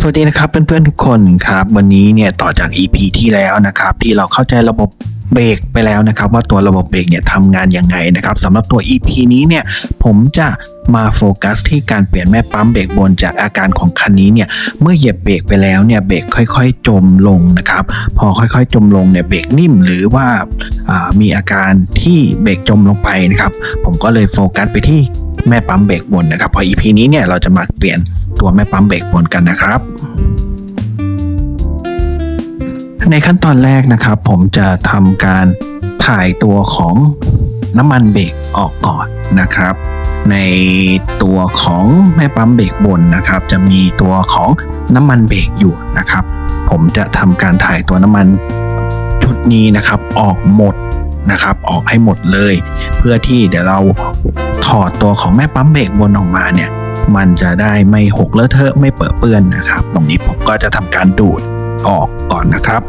สวัสดีนะครับเพื่อนๆทุกคนครับ วันนี้เนี่ยต่อจาก EP ที่แล้วนะครับ ที่เราเข้าใจระบบเบรกไปแล้วนะครับ ว่าตัวระบบเบรกเนี่ยทำงานยังไงนะครับสำหรับตัว EP นี้เนี่ยผมจะมาโฟกัสที่การเปลี่ยนแม่ปั๊มเบรกบนจากอาการของคันนี้เนี่ยเมื่อเหยียบเบรกไปแล้วเนี่ยเบรกค่อยๆ จมลงนะครับ พอค่อยๆ จมลงเนี่ยเบรกนิ่มหรือว่าอ่ามีอาการที่เบรกจมลงไปนะครับ ผมก็เลยโฟกัสไปที่ แม่ปั๊มเบรกบนนะครับพอ EP นี้เนี่ยเราจะมาเปลี่ยนตัวแม่ปั๊มเบรกบนกันนะครับ ในขั้นตอนแรกนะครับ ผมจะทำการถ่ายตัวของน้ำมันเบรกออกก่อนนะครับ ในตัวของแม่ปั๊มเบรกบนนะครับ จะมีตัวของน้ำมันเบรกอยู่นะครับ ผมจะทำการถ่ายตัวน้ำมันชุดนี้นะครับออกหมด นะครับ ออกให้หมดเลย เพื่อที่เดี๋ยวเราถอดตัวของแม่ปั๊มเบรกบนออกมาเนี่ย มันจะได้ไม่หกเลอะเทอะไม่เปื้อเปื้อนนะครับ ตรงนี้ผมก็จะทำการดูดออกก่อนนะครับ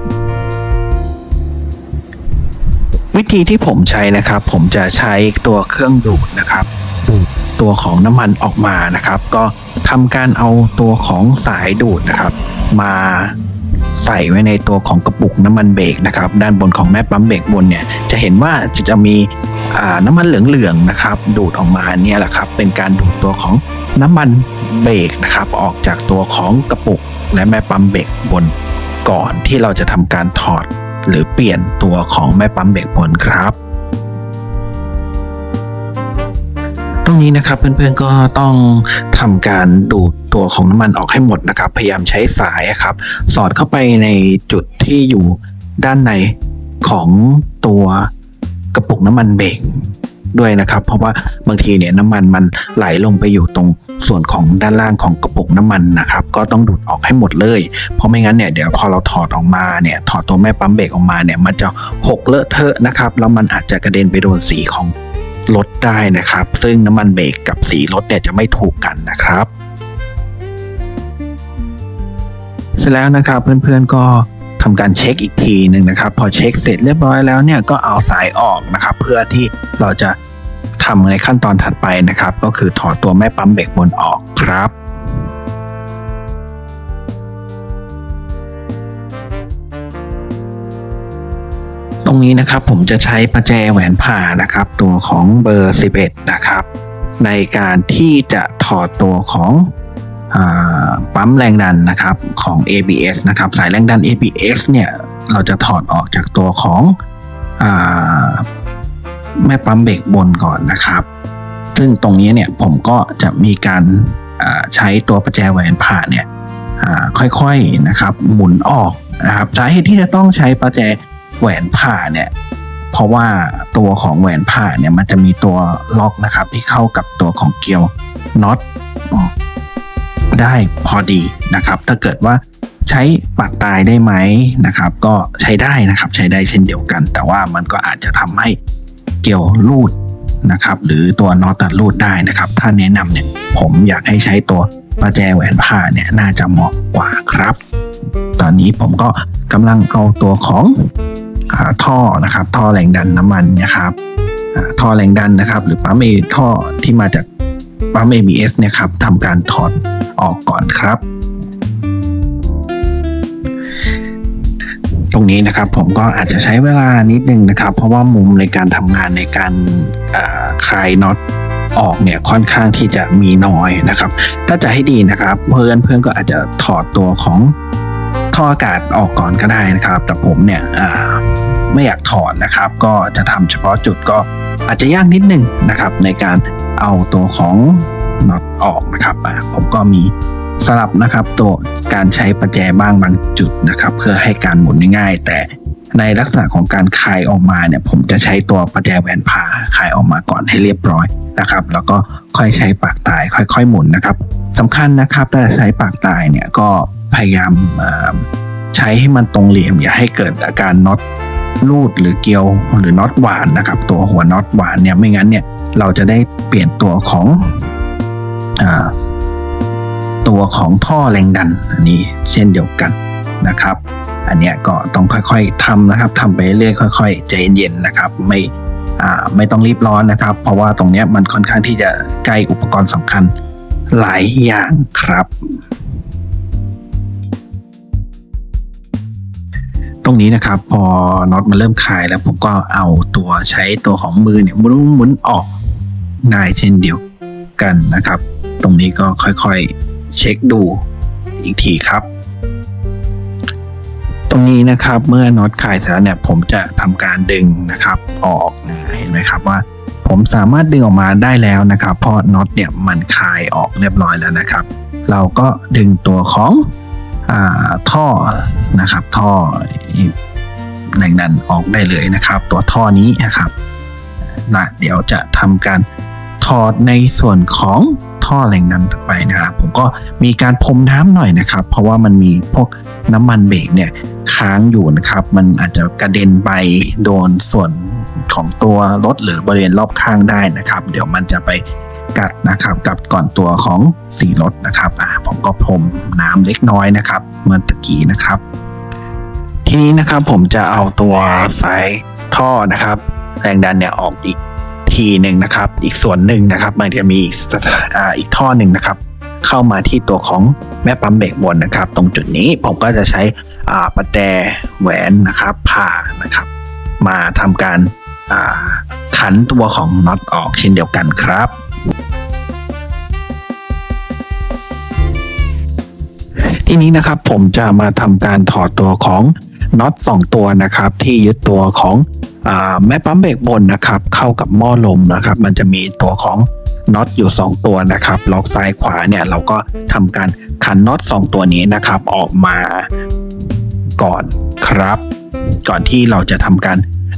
วิธีที่ผมใช้นะครับ ผมจะใช้ตัวเครื่องดูดนะครับ ดูดตัวของน้ำมันออกมานะครับ ก็ทำการเอาตัวของสายดูดนะครับ มา ใส่ไว้ในตัวของกระปุกน้ำมันเบรกนะครับ ด้านบนของแม่ปั๊มเบรกบนเนี่ยจะเห็นว่าจะจะมีน้ำมันเหลืองๆนะครับ ดูดออกมาเนี่ยแหละครับ เป็นการดูดตัวของน้ำมันเบรกนะครับ ออกจากตัวของกระปุกและแม่ปั๊มเบรกบนก่อนที่เราจะทำการถอดหรือเปลี่ยนตัวของแม่ปั๊มเบรกบนครับ รงนี้นะครับเพื่อนๆก็ต้องทำการดูดตัวของน้ำมันออกให้หมดนะครับ พยายามใช้สายครับ สอดเข้าไปในจุดที่อยู่ด้านในของตัวกระปุกน้ำมันเบรกด้วยนะครับ เพราะว่าบางทีเนี่ยน้ำมันมันไหลลงไปอยู่ตรงส่วนของด้านล่างของกระปุกน้ำมันนะครับ ก็ต้องดูดออกให้หมดเลย เพราะไม่งั้นเนี่ยเดี๋ยวพอเราถอดออกมาเนี่ยถอดตัวแม่ปั๊มเบรกออกมาเนี่ยมันจะหกเลอะเทอะนะครับแล้วมันอาจจะกระเด็นไปโดนสีของ รถได้นะครับ ซึ่งน้ำมันเบรกกับสีรถเนี่ยจะไม่ถูกกันนะครับ เสร็จแล้วนะครับเพื่อนๆก็ทำการเช็คอีกทีหนึ่งนะครับ พอเช็คเสร็จเรียบร้อยแล้วเนี่ยก็เอาสายออกนะครับ เพื่อที่เราจะทำในขั้นตอนถัดไปนะครับ ก็คือถอดตัวแม่ปั๊มเบรกบนออกครับ รงนี้นะครับผมจะใช้ประแจแหวนผ่านะครับ ตัวของเบอร์ 11 นะครับ ในการที่จะถอดตัวของอปั๊มแรงดันนะครับของ ABS นะครับสายแรงดัน ABS เนี่ยเราจะถอดออกจากตัวของอแม่ปั๊มเบรกบนก่อนนะครับ ซึ่งตรงนี้เนี่ยผมก็จะมีการใช้ตัวประแจแหวนผ่าเนี่ยค่อยๆนะครับหมุนออกนะครับสาเหตุที่จะต้องใช้ประแจ แหวนผ่าเนี่ยเพราะว่าตัวของแหวนผ่าเนี่ยมันจะมีตัวล็อกนะครับ ที่เข้ากับตัวของเกลียวน็อตได้พอดีนะครับ ถ้าเกิดว่าใช้ปากตายได้ไหมนะครับ ก็ใช้ได้นะครับใช้ได้เช่นเดียวกัน แต่ว่ามันก็อาจจะทำให้เกลียวรูดนะครับ หรือตัวน็อตตัดรูดได้นะครับ ถ้าแนะนำเนี่ยผมอยากให้ใช้ตัวประแจแหวนผ่าเนี่ยน่าจะเหมาะกว่าครับ ตอนนี้ผมก็กำลังเอาตัวของ ท่อนะครับ ท่อแรงดันน้ำมันนะครับท่อแรงดันนะครับ หรือปั๊มเอท่อที่มาจากปั๊ม ABS เนี่ยครับทำการถอดออกก่อนครับ ตรงนี้นะครับผมก็อาจจะใช้เวลานิดนึงนะครับ เพราะว่ามุมในการทำงานในการคลายน็อตออกเนี่ยค่อนข้างที่จะมีน้อยนะครับ ถ้าจะให้ดีนะครับ เพื่อนเพื่อนก็อาจจะถอดตัวของ ท่ออากาศออกก่อนก็ได้นะครับ แต่ผมเนี่ยไม่อยากถอดนะครับ ก็จะทำเฉพาะจุดก็อาจจะยากนิดนึงนะครับ ในการเอาตัวของน็อตออกนะครับผมก็มีสลับนะครับ ตัวการใช้ประแจบ้างบางจุดนะครับ เพื่อให้การหมุนง่าย แต่ในลักษณะของการคลายออกมาเนี่ย ผมจะใช้ตัวประแจแหวนผ่าคลายออกมาก่อนให้เรียบร้อยนะครับ แล้วก็ค่อยใช้ปากตายค่อย ๆ หมุนนะครับสำคัญนะครับถ้าใช้ปากตายเนี่ยก็ พยายามใช้ให้มันตรงเหลี่ยม อย่าให้เกิดอาการน็อตรูดหรือเกลียวหรือน็อตหวานนะครับ ตัวหัวน็อตหวานเนี่ยไม่งั้นเนี่ยเราจะได้เปลี่ยนตัวของอตัวของท่อแรงดันอันนี้เช่นเดียวกันนะครับ อันเนี้ยก็ต้องค่อยๆทำนะครับทำไปเรื่อยๆค่อยๆใจเย็นๆนะครับ ไม่ไม่ต้องรีบร้อนนะครับ เพราะว่าตรงเนี้ยมันค่อนข้างที่จะใกล้อุปกรณ์สำคัญหลายอย่างครับ รงนี้นะครับ พอน็อตมันเริ่มคลายแล้วผมก็เอาตัวใช้ตัวของมือเนี่ยหมุนหมุนออกได้เช่นเดียวกันนะครับ ตรงนี้ก็ค่อยๆเช็คดูอีกทีครับ ตรงนี้นะครับเมื่อน็อตคลายเสร็จแล้วเนี่ยผมจะทำการดึงนะครับออกนะเห็นไหมครับว่าผมสามารถดึงออกมาได้แล้วนะครับเพราะน็อตเนี่ยมันคลายออกเรียบร้อยแล้วนะครับ เราก็ดึงตัวของ ท่อนะครับ ท่อแรงดันออกได้เลยนะครับ ตัวท่อนี้นะครับนะเดี๋ยวจะทำการถอดในส่วนของท่อแรงดันไปนะครับ ผมก็มีการพรมน้ำหน่อยนะครับ เพราะว่ามันมีพวกน้ำมันเบรกเนี่ยค้างอยู่นะครับ มันอาจจะกระเด็นไปโดนส่วนของตัวรถหรือบริเวณรอบข้างได้นะครับ เดี๋ยวมันจะไป กัดนะครับกับก่อนตัวของสีรถนะครับอ่าผมก็พรมน้ำเล็กน้อยนะครับเมื่อตะกี้นะครับ ทีนี้นะครับผมจะเอาตัวสายท่อนะครับ แรงดันเนี่ยออกอีกทีหนึ่งนะครับ อีกส่วนหนึ่งนะครับ มันจะมีอีกสถาอ่าอีกท่อหนึ่งนะครับ เข้ามาที่ตัวของแม่ปั๊มเบรกบนนะครับ ตรงจุดนี้ผมก็จะใช้อ่าประแจแหวนนะครับผ่านะครับ มาทำการอ่าขันตัวของน็อตออกเช่นเดียวกันครับ ทีนี้นะครับผมจะมาทำการถอดตัวของน็อต2ตัวนะครับที่ยึดตัวของอแม่ปั๊มเบรกบนนะครับเข้ากับหม้อลมนะครับ มันจะมีตัวของน็อตอยู่ 2 ตัวนะครับ ล็อกซ้ายขวาเนี่ยเราก็ทำการขันน็อต2 ตัวนี้นะครับออกมาก่อนครับ ก่อนที่เราจะทำการ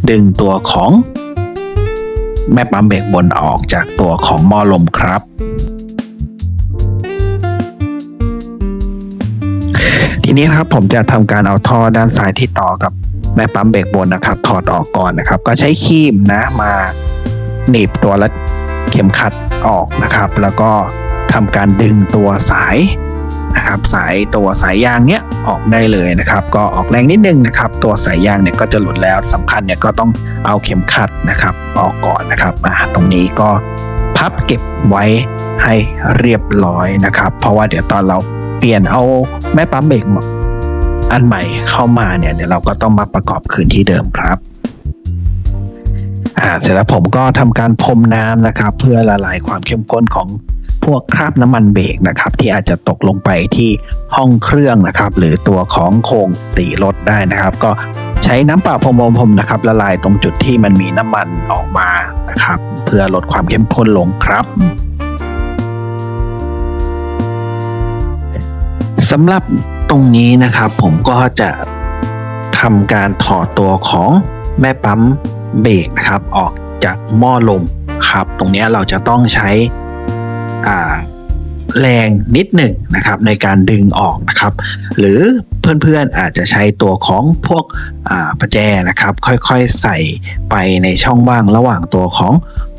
ดึงตัวของแม่ปั๊มเบรกบนออกจากตัวของหม้อลมครับ ทีนี้นะครับผมจะทำการเอาท่อด้านซ้ายที่ต่อกับแม่ปั๊มเบรกบนนะครับ ถอดออกก่อนนะครับ ก็ใช้ครีมนะมาหนีบตัวและเข็มขัดออกนะครับ แล้วก็ทำการดึงตัวสายนะครับ สายตัวสายยางเนี้ยออกได้เลยนะครับ ก็ออกแรงนิดนึงนะครับ ตัวสายยางเนี่ยก็จะหลุดแล้วสำคัญเนี่ยก็ต้องเอาเข็มขัดนะครับ ออกก่อนนะครับอ่าตรงนี้ก็พับเก็บไว้ให้เรียบร้อยนะครับ เพราะว่าเดี๋ยวตอนเรา เปลี่ยนเอาแม่ปั๊มเบรกอันใหม่เข้ามาเนี่ยเดี๋ยวเราก็ต้องมาประกอบคืนที่เดิมครับอ่าเสร็จแล้วผมก็ทำการพรมน้ำนะครับ เพื่อละลายความเข้มข้นของพวกคราบน้ำมันเบรกนะครับ ที่อาจจะตกลงไปที่ห้องเครื่องนะครับ หรือตัวของโครงสีรถได้นะครับ ก็ใช้น้ำเปล่าพรมๆๆนะครับ ละลายตรงจุดที่มันมีน้ำมันออกมานะครับ เพื่อลดความเข้มข้นลงครับ สำหรับตรงนี้นะครับ ผมก็จะทำการถอดตัวของแม่ปั๊มเบรกนะครับ ออกจากหม้อลมครับ ตรงนี้เราจะต้องใช้แรงนิดหนึ่งนะครับ ในการดึงออกนะครับ หรือเพื่อนๆอาจจะใช้ตัวของพวกประแจนะครับ ค่อยๆใส่ไปในช่องว่างระหว่างตัวของ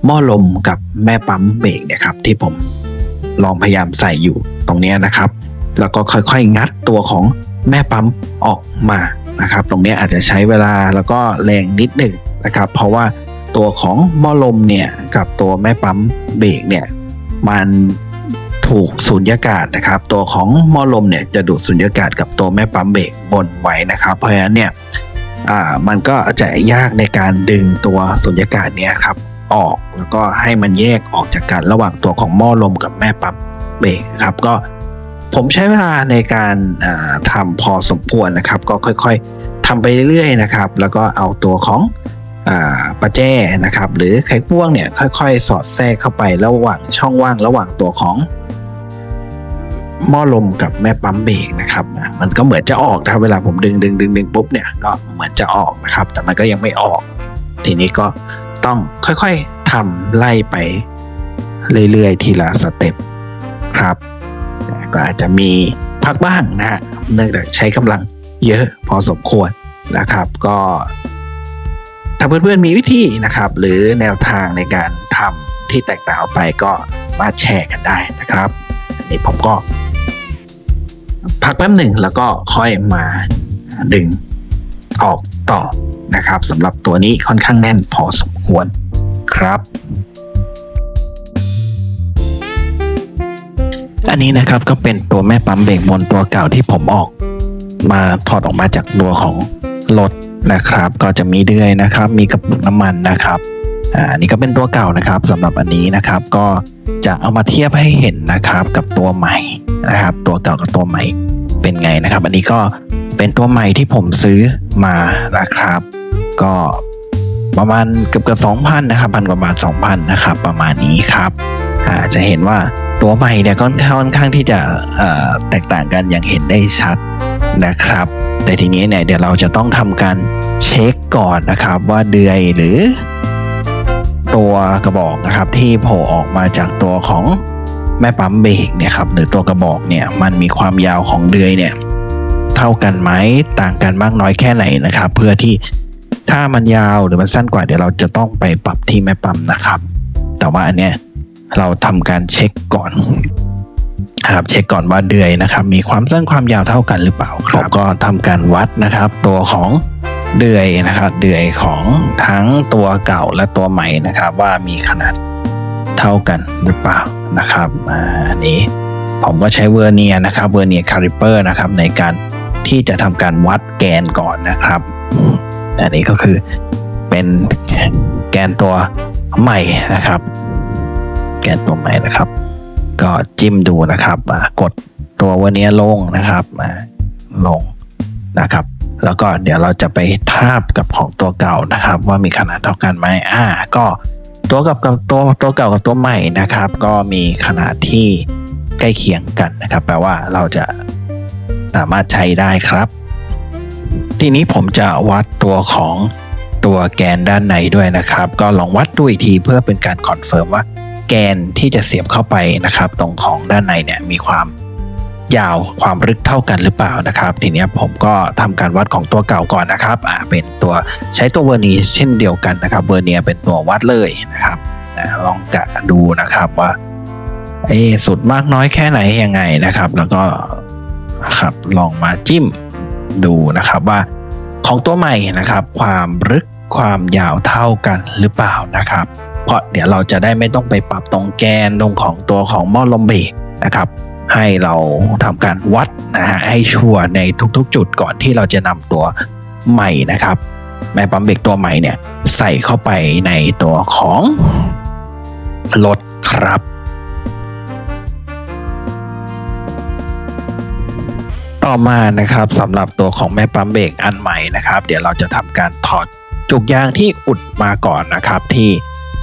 หม้อลมกับแม่ปั๊มเบรกเนะครับ ที่ผมลองพยายามใส่อยู่ตรงนี้นะครับ แล้วก็ค่อยๆงัดตัวของแม่ปั๊มออกมานะครับ ตรงนี้อาจจะใช้เวลาแล้วก็แรงนิดหนึ่งนะครับ เพราะว่าตัวของหม้อลมเนี่ยกับตัวแม่ปั๊มเบรกเนี่ยมันถูกสูญญากาศนะครับ ตัวของหม้อลมเนี่ยจะดูดสูญญากาศกับตัวแม่ปั๊มเบรกบนไว้นะครับ เพราะฉะนั้นเนี่ยมันก็จะยากในการดึงตัวสูญญากาศเนี่ยครับออกแล้วก็ให้มันแยกออกจากกันระหว่างตัวของหม้อลมกับแม่ปั๊มเบรกครับก็ ผมใช้เวลาในการทำพอสมควรนะครับ ก็ค่อยๆทำไปเรื่อยๆนะครับ แล้วก็เอาตัวของอาประแจนะครับ หรือไขควงเนี่ยค่อยๆ สอดแทรกเข้าไประหว่างช่องว่างระหว่างตัวของหม้อลมกับแม่ปั๊มเบรกนะครับ มันก็เหมือนจะออกนะเวลาผมดึงดึงดึงดึงปุ๊บเนี่ยก็เหมือนจะออกนะครับ แต่มันก็ยังไม่ออก ทีนี้ก็ต้องค่อยๆทำไล่ไปเรื่อยๆ ทีละสเต็ปครับ ก็อาจจะมีพักบ้างนะฮะเนื่องจากใช้กำลังเยอะพอสมควรนะครับ ก็ถ้าเพื่อนๆมีวิธีนะครับ หรือแนวทางในการทำที่แตกต่างออกไปก็มาแชร์กันได้นะครับอันนี้ผมก็พักแป๊บหนึ่งแล้วก็ค่อยมาดึงออกต่อนะครับสำหรับตัวนี้ค่อนข้างแน่นพอสมควรครับ อันนี้นะครับก็เป็นตัวแม่ปั๊มเบรกบนตัวเก่าที่ผมออก มาถอดออกมาจากตัวของรถนะครับ ก็จะมีเดือยนะครับ มีกระปุกน้ำมันนะครับอ่าอันนี้ก็เป็นตัวเก่านะครับสำหรับอันนี้นะครับ ก็จะเอามาเทียบให้เห็นนะครับกับตัวใหม่นะครับ ตัวเก่ากับตัวใหม่เป็นไงนะครับ อันนี้ก็เป็นตัวใหม่ที่ผมซื้อมานะครับ ก็ประมาณเกือบเกือบสองพันนะครับพันกว่าบาทสองพันนะครับ ประมาณนี้ครับ อาจะเห็นว่าตัวใหม่เนี่ยก็ค่อนข้างที่จะแตกต่างกันอย่างเห็นได้ชัดนะครับ แต่ทีนี้เนี่ยเดี๋ยวเราจะต้องทำการเช็คก่อนนะครับว่าเดือยหรือ ตัวกระบอกนะครับที่โผล่ออกมาจากตัวของแม่ปั๊มเบรกเนี่ยครับหรือตัวกระบอกเนี่ยมันมีความยาวของเดือยเนี่ยเท่ากันไหมต่างกันมากน้อยแค่ไหนนะครับ เพื่อที่ถ้ามันยาวหรือมันสั้นกว่าเดี๋ยวเราจะต้องไปปรับที่แม่ปั๊มนะครับ แต่ว่าอันเนี้ย เราทำการเช็คก่อนครับเช็คก่อนว่าเดือยนะครับ มีความสั้นความยาวเท่ากันหรือเปล่าครับก็ทำการวัดนะครับ ตัวของเดือยนะครับ เดือยของทั้งตัวเก่าและตัวใหม่นะครับ ว่ามีขนาดเท่ากันหรือเปล่านะครับอ่าอันนี้ผมก็ใช้เวอร์เนียร์นะครับเวอร์เนียร์คาลิเปอร์นะครับ ในการที่จะทำการวัดแกนก่อนนะครับอันนี้ก็คือเป็นแกนตัวใหม่นะครับ แกนตัวใหม่นะครับ ก็จิ้มดูนะครับกดตัววอร์เนียร์ลงนะครับอ่าลงนะครับ แล้วก็เดี๋ยวเราจะไปทาบกับของตัวเก่านะครับ ว่ามีขนาดเท่ากันไหมอ่า ก็ตัวกับกับตัวตัวเก่ากับตัวใหม่นะครับ ก็มีขนาดที่ใกล้เคียงกันนะครับ แปลว่าเราจะสามารถใช้ได้ครับ ทีนี้ผมจะวัดตัวของตัวแกนด้านในด้วยนะครับ ก็ลองวัดดูอีกทีเพื่อเป็นการคอนเฟิร์มว่า แกนที่จะเสียบเข้าไปนะครับ ตรงของด้านในเนี่ยมีความยาวความลึกเท่ากันหรือเปล่านะครับ ทีนี้ผมก็ทำการวัดของตัวเก่าก่อนนะครับอ่าเป็นตัวใช้ตัวเวอร์เนียเช่นเดียวกันนะครับเวอร์เนียเป็นตัววัดเลยนะครับนะลองกะดูนะครับว่าเอสุดมากน้อยแค่ไหนยังไงนะครับ แล้วก็นะครับลองมาจิ้มดูนะครับว่าของตัวใหม่นะครับ ความลึก ความยาวเท่ากันหรือเปล่านะครับ เพราะเดี๋ยวเราจะได้ไม่ต้องไปปรับตรงแกนตรงของตัวของหม้อลมเบรกนะครับ ให้เราทำการวัดนะฮะให้ชัวร์ในทุกๆ จุดก่อนที่เราจะนำตัวใหม่นะครับแม่ปั๊มเบรกตัวใหม่เนี่ยใส่เข้าไปในตัวของรถครับต่อมานะครับสำหรับตัวของแม่ปั๊มเบรกอันใหม่นะครับ เดี๋ยวเราจะทำการถอด จุกยางที่อุดมาก่อนนะครับ ที่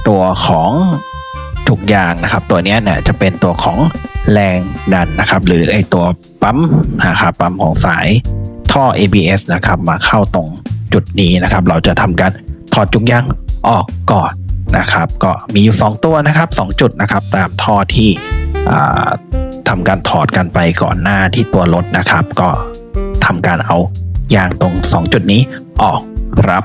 ตัวของจุกยางนะครับ ตัวนี้เนี่ยจะเป็นตัวของแรงดันนะครับ หรือไอตัวปั๊มนะครับปั๊มของสายท่อ ABS นะครับ มาเข้าตรงจุดนี้นะครับ เราจะทำการถอดจุกยางออกก่อนนะครับ ก็มีอยู่ 2 ตัวนะครับ 2 จุดนะครับ ตามท่อที่ทำการถอดกันไปก่อนหน้าที่ตัวรถนะครับ ก็ทำการเอายางตรง 2 จุดนี้ออกครับ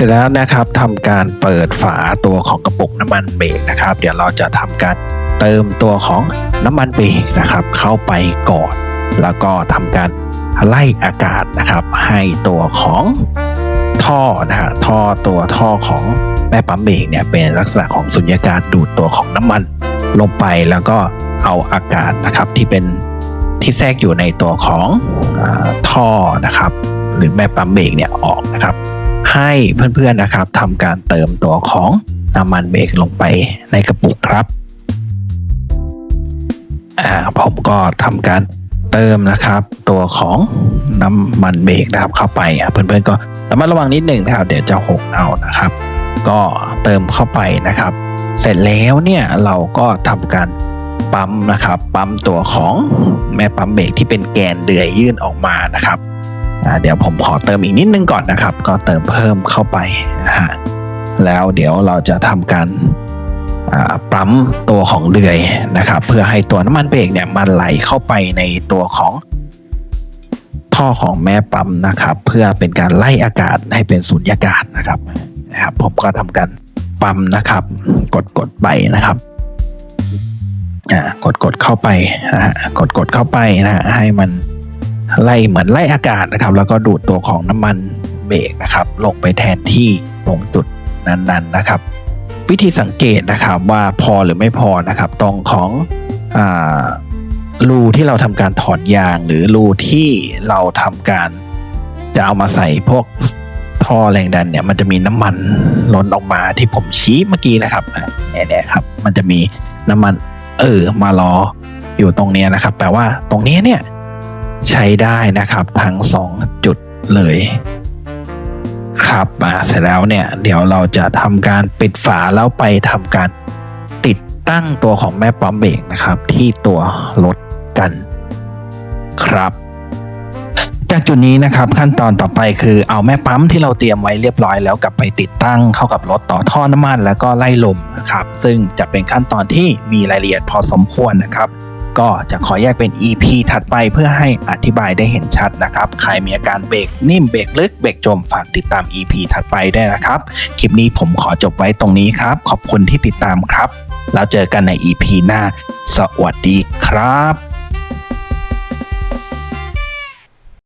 ร็จแล้วนะครับทำการเปิดฝาตัวของกระปุกน้ำมันเบรกนะครับ เดี๋ยวเราจะทำการเติมตัวของน้ำมันเบรกนะครับ เข้าไปก่อน แล้วก็ทำการไล่อากาศนะครับ ให้ตัวของท่อนะฮะท่อตัวท่อของแม่ปั๊มเบรกเนี่ยเป็นลักษณะของสุญญากาศดูดตัวของน้ำมันลงไปแล้วก็เอาอากาศนะครับที่เป็นที่แทรกอยู่ในตัวของอท่อนะครับ หรือแม่ปั๊มเบรกเนี่ยออกนะครับ ให้เพื่อนๆนะครับทำการเติมตัวของน้ำมันเบรกลงไปในกระปุกครับอ่าผมก็ทำการเติมนะครับ ตัวของน้ำมันเบรกนะครับเข้าไปเพื่อนๆก็ระมัดระวังนิดหนึ่งนะครับ เดี๋ยวจะหกเอานะครับ ก็เติมเข้าไปนะครับ เสร็จแล้วเนี่ยเราก็ทำการปั๊มนะครับ ปั๊มตัวของแม่ปั๊มเบรกที่เป็นแกนเดือยยื่นออกมานะครับ เดี๋ยวผมขอเติมอีกนิดนึงก่อนนะครับ ก็เติมเพิ่มเข้าไปนะฮะแล้วเดี๋ยวเราจะทำการปั๊มตัวของเดือยนะครับ เพื่อให้ตัวน้ำมันเบรกเนี่ยมันไหลเข้าไปในตัวของท่อของแม่ปั๊มนะครับ เพื่อเป็นการไล่อากาศให้เป็นสูญญากาศนะครับนะครับ ผมก็ทำการปั๊มนะครับ กดกดไปนะครับอ่ากดกดเข้าไปนะฮะกดกดเข้าไปนะฮะให้มัน ไล่เหมือนไล่อากาศนะครับ แล้วก็ดูดตัวของน้ำมันเบรกนะครับ ลงไปแทนที่ตรงจุดนั้นๆนะครับ วิธีสังเกตนะครับว่าพอหรือไม่พอนะครับ ตรงของอรูที่เราทำการถอดยาง หรือรูที่เราทำการจะเอามาใส่พวกท่อแรงดันเนี่ยมันจะมีน้ำมันล้นออกมาที่ผมชี้เมื่อกี้นะครับเนี่ยๆครับ มันจะมีน้ำมันเออมารออยู่ตรงนี้นะครับ แปลว่าตรงนี้เนี่ย ใช้ได้นะครับทั้งสองจุดเลยครับมาเสร็จแล้วเนี่ยเดี๋ยวเราจะทำการปิดฝาแล้วไปทำการติดตั้งตัวของแม่ปั๊มเบรกนะครับ ที่ตัวรถกันครับ จากจุดนี้นะครับขั้นตอนต่อไปคือเอาแม่ปั๊มที่เราเตรียมไว้เรียบร้อยแล้วกลับไปติดตั้งเข้ากับรถต่อท่อน้ำมันแล้วก็ไล่ลมนะครับ ซึ่งจะเป็นขั้นตอนที่มีรายละเอียดพอสมควรนะครับ ก็จะขอแยกเป็น EP ถัดไปเพื่อให้อธิบายได้เห็นชัดนะครับ ใครมีอาการเบรกนิ่มเบรกลึกเบรกจมฝากติดตาม EP ถัดไปได้นะครับ คลิปนี้ผมขอจบไว้ตรงนี้ครับ ขอบคุณที่ติดตามครับ แล้วเจอกันใน EP หน้า สวัสดีครับ